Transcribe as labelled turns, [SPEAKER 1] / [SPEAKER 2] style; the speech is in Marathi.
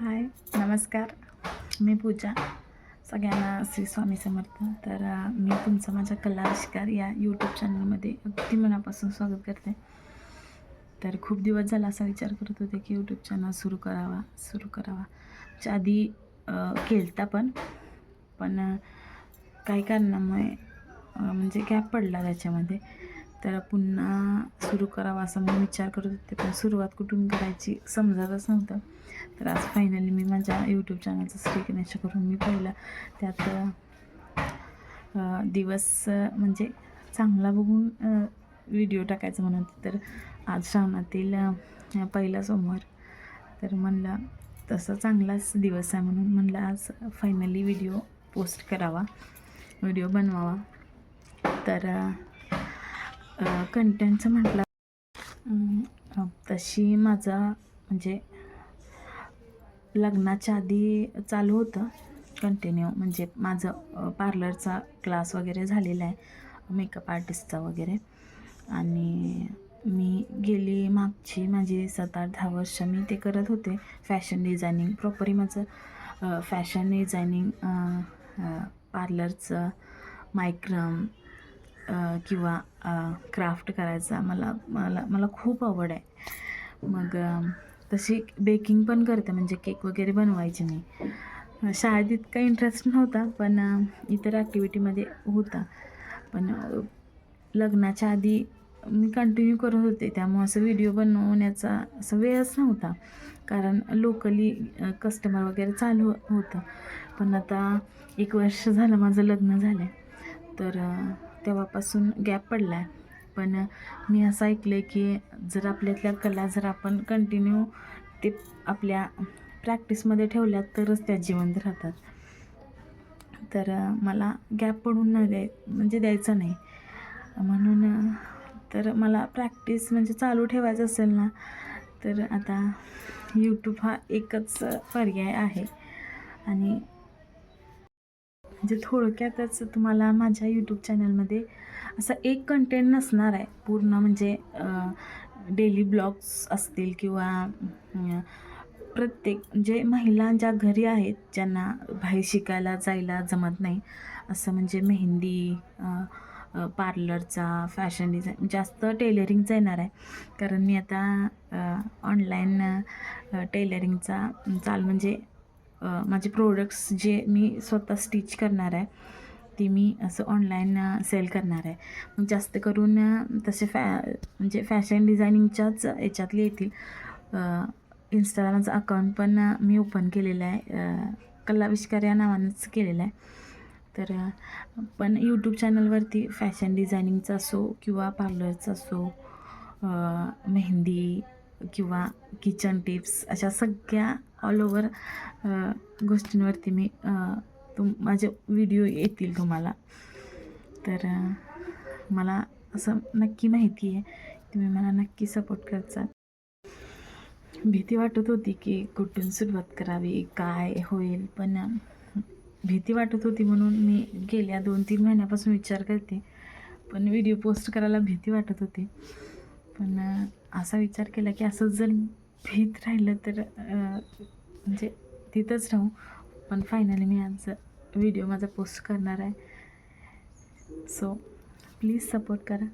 [SPEAKER 1] हाय नमस्कार. मी पूजा सगळ्यांना श्री स्वामी समर्थ. तर मी तुमचं माझ्या कला आविष्कार या यूट्यूब चॅनलमध्ये अगदी मनापासून स्वागत करते. तर खूप दिवस झाला असा विचार करत होते की यूट्यूब चॅनल सुरू करावा सुरू करावा. च्या आधी केलता पण पण काही कारणामुळे म्हणजे गॅप पडला त्याच्यामध्ये. तर पुन्हा सुरू करावा असा मी विचार करत होते पण सुरुवात कुठून करायची समजतच नव्हतं. तर आज फायनली मी माझ्या यूट्यूब चॅनलचं श्री गणेश करून मी पहिला. त्यात दिवस म्हणजे चांगला बघून व्हिडिओ टाकायचं म्हणून तर आज श्रावणातील पहिला सोमवार. तर म्हणलं तसं चांगलाच दिवस आहे म्हणून म्हणलं आज फायनली व्हिडिओ पोस्ट करावा व्हिडिओ बनवावा. तर कंटेंटचं म्हटलं तशी माझा म्हणजे लग्नाच्या आधी चालू होतं. कंटिन्यू म्हणजे माझं पार्लरचा क्लास वगैरे झालेला आहे. मेकअप आर्टिस्टचा वगैरे. आणि मी गेली मागची माझी सात आठ दहा वर्ष मी ते करत होते. फॅशन डिझायनिंग प्रॉपरी माझं फॅशन डिझायनिंग पार्लरचं मायक्रम किंवा क्राफ्ट करायचा. मला मला मला खूप आवड आहे. मग तशी बेकिंग पण करते म्हणजे केक वगैरे बनवायचे मी. शाळेत इतका इंटरेस्ट नव्हता पण इतर ॲक्टिव्हिटीमध्ये होता. पण लग्नाच्या आधी मी कंटिन्यू करत होते त्यामुळं असं व्हिडिओ बनवण्याचा असं वेळच नव्हता. कारण लोकली कस्टमर वगैरे चालू होतं. पण आता एक वर्ष झालं माझं लग्न झालं तर तेव्हापासून गॅप पडला आहे पण मी असं ऐकलं आहे की जर आपल्यातल्या कला जर आपण कंटिन्यू ते आपल्या प्रॅक्टिसमध्ये ठेवल्या तरच त्या जिवंत राहतात. तर मला गॅप पडून न द्याय म्हणजे द्यायचं नाही. म्हणून तर मला प्रॅक्टिस म्हणजे चालू ठेवायचं असेल ना तर आता यूट्यूब हा एकच पर्याय आहे. आणि म्हणजे थोडक्यातच तुम्हाला माझ्या यूट्यूब चॅनलमध्ये असं एक कंटेंट नसणार आहे. पूर्ण म्हणजे डेली ब्लॉग्स असतील किंवा प्रत्येक म्हणजे महिला ज्या घरी आहेत ज्यांना बाहेर शिकायला जायला जमत नाही असं म्हणजे मेहंदी पार्लरचा फॅशन डिझाईन जास्त टेलरिंगचा येणार आहे. कारण मी आता ऑनलाईन टेलरिंगचा चाल म्हणजे माझे प्रोडक्ट्स जे मी स्वतः स्टिच करणार आहे ती मी असं ऑनलाईन सेल करणार आहे. मग जास्त करून तसे फॅ म्हणजे फॅशन डिझायनिंगच्याच याच्यातले येतील. इन्स्टाला माझं अकाउंट पण मी ओपन केलेलं आहे. कलाविष्कार या नावानंच केलेलं आहे. तर पण यूट्यूब चॅनलवरती फॅशन डिझायनिंगचा असो किंवा पार्लरचा असो मेहंदी किंवा किचन टिप्स अशा सगळ्या ऑल ओव्हर गोष्टींवरती मी तुम माझे व्हिडिओ येतील तुम्हाला. तर मला असं नक्की माहिती आहे तुम्ही मला नक्की सपोर्ट करता भीती वाटत होती की कुठून सुरुवात करावी काय होईल पण भीती वाटत होती म्हणून मी गेल्या दोन तीन महिन्यापासून विचार करते. पण व्हिडिओ पोस्ट करायला भीती वाटत होती. पण असा विचार केला की असं जर भीत राहिलं तर म्हणजे तिथंच राहू. पण फायनली मी आज व्हिडिओ माझा पोस्ट करणार आहे. सो प्लीज सपोर्ट करा.